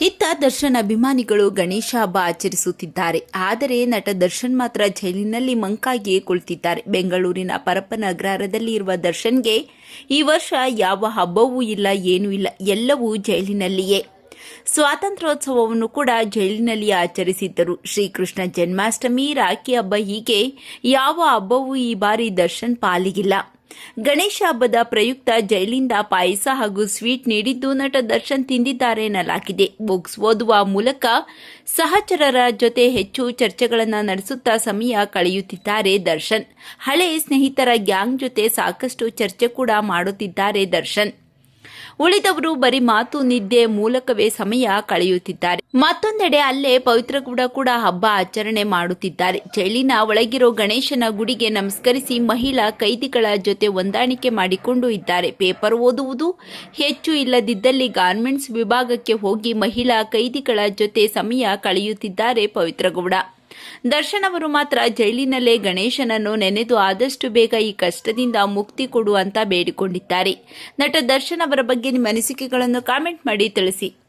ಇತ್ತ ದರ್ಶನ್ ಅಭಿಮಾನಿಗಳು ಗಣೇಶ ಹಬ್ಬ ಆಚರಿಸುತ್ತಿದ್ದಾರೆ. ಆದರೆ ನಟ ದರ್ಶನ್ ಮಾತ್ರ ಜೈಲಿನಲ್ಲಿ ಮಂಕಾಗಿಯೇ ಕುಳಿತಿದ್ದಾರೆ ಬೆಂಗಳೂರಿನ ಪರಪ್ಪನ ಅಗ್ರಹಾರದಲ್ಲಿ ಇರುವ ದರ್ಶನ್ಗೆ ಈ ವರ್ಷ ಯಾವ ಹಬ್ಬವೂ ಇಲ್ಲ, ಏನೂ ಇಲ್ಲ. ಎಲ್ಲವೂ ಜೈಲಿನಲ್ಲಿಯೇ. ಸ್ವಾತಂತ್ರ್ಯೋತ್ಸವವನ್ನು ಕೂಡ ಜೈಲಿನಲ್ಲಿ ಆಚರಿಸಿದ್ದರು. ಶ್ರೀಕೃಷ್ಣ ಜನ್ಮಾಷ್ಟಮಿ, ರಾಖಿ ಹಬ್ಬ ಹೀಗೆ ಯಾವ ಹಬ್ಬವೂ ಈ ಬಾರಿ ದರ್ಶನ್ ಪಾಲಿಗಿಲ್ಲ. ಗಣೇಶ ಹಬ್ಬದ ಪ್ರಯುಕ್ತ ಜೈಲಿಂದ ಪಾಯಸ ಹಾಗೂ ಸ್ವೀಟ್ ನೀಡಿದ್ದು ನಟ ದರ್ಶನ್ ತಿಂದಿದ್ದಾರೆ ಎನ್ನಲಾಗಿದೆ ಬುಕ್ಸ್ ಓದುವ ಮೂಲಕ ಸಹಚರರ ಜೊತೆ ಹೆಚ್ಚು ಚರ್ಚೆಗಳನ್ನು ನಡೆಸುತ್ತಾ ಸಮಯ ಕಳೆಯುತ್ತಿದ್ದಾರೆ ದರ್ಶನ್. ಹಳೆ ಸ್ನೇಹಿತರ ಗ್ಯಾಂಗ್ ಜೊತೆ ಸಾಕಷ್ಟು ಚರ್ಚೆ ಕೂಡ ಮಾಡುತ್ತಿದ್ದಾರೆ ದರ್ಶನ್. ಉಳಿದವರು ಬರೀ ಮಾತು ನಿದ್ದೆ ಮೂಲಕವೇ ಸಮಯ ಕಳೆಯುತ್ತಿದ್ದಾರೆ. ಮತ್ತೊಂದೆಡೆ ಅಲ್ಲೇ ಪವಿತ್ರಗೌಡ ಕೂಡ ಹಬ್ಬ ಆಚರಣೆ ಮಾಡುತ್ತಿದ್ದಾರೆ. ಜೈಲಿನ ಒಳಗಿರೋ ಗಣೇಶನ ಗುಡಿಗೆ ನಮಸ್ಕರಿಸಿ ಮಹಿಳಾ ಕೈದಿಗಳ ಜೊತೆ ಹೊಂದಾಣಿಕೆ ಮಾಡಿಕೊಂಡು ಇದ್ದಾರೆ. ಪೇಪರ್ ಓದುವುದು ಹೆಚ್ಚು ಇಲ್ಲದಿದ್ದಲ್ಲಿ ಗಾರ್ಮೆಂಟ್ಸ್ ವಿಭಾಗಕ್ಕೆ ಹೋಗಿ ಮಹಿಳಾ ಕೈದಿಗಳ ಜೊತೆ ಸಮಯ ಕಳೆಯುತ್ತಿದ್ದಾರೆ ಪವಿತ್ರಗೌಡ. ದರ್ಶನ್ ಅವರು ಮಾತ್ರ ಜೈಲಿನಲ್ಲೇ ಗಣೇಶನನ್ನು ನೆನೆದು ಆದಷ್ಟು ಬೇಗ ಈ ಕಷ್ಟದಿಂದ ಮುಕ್ತಿ ಕೊಡು ಅಂತ ಬೇಡಿಕೊಂಡಿದ್ದಾರೆ. ನಟ ದರ್ಶನ್ ಅವರ ಬಗ್ಗೆ ನಿಮ್ಮ ಅನಿಸಿಕೆಗಳನ್ನು ಕಾಮೆಂಟ್ ಮಾಡಿ ತಿಳಿಸಿ.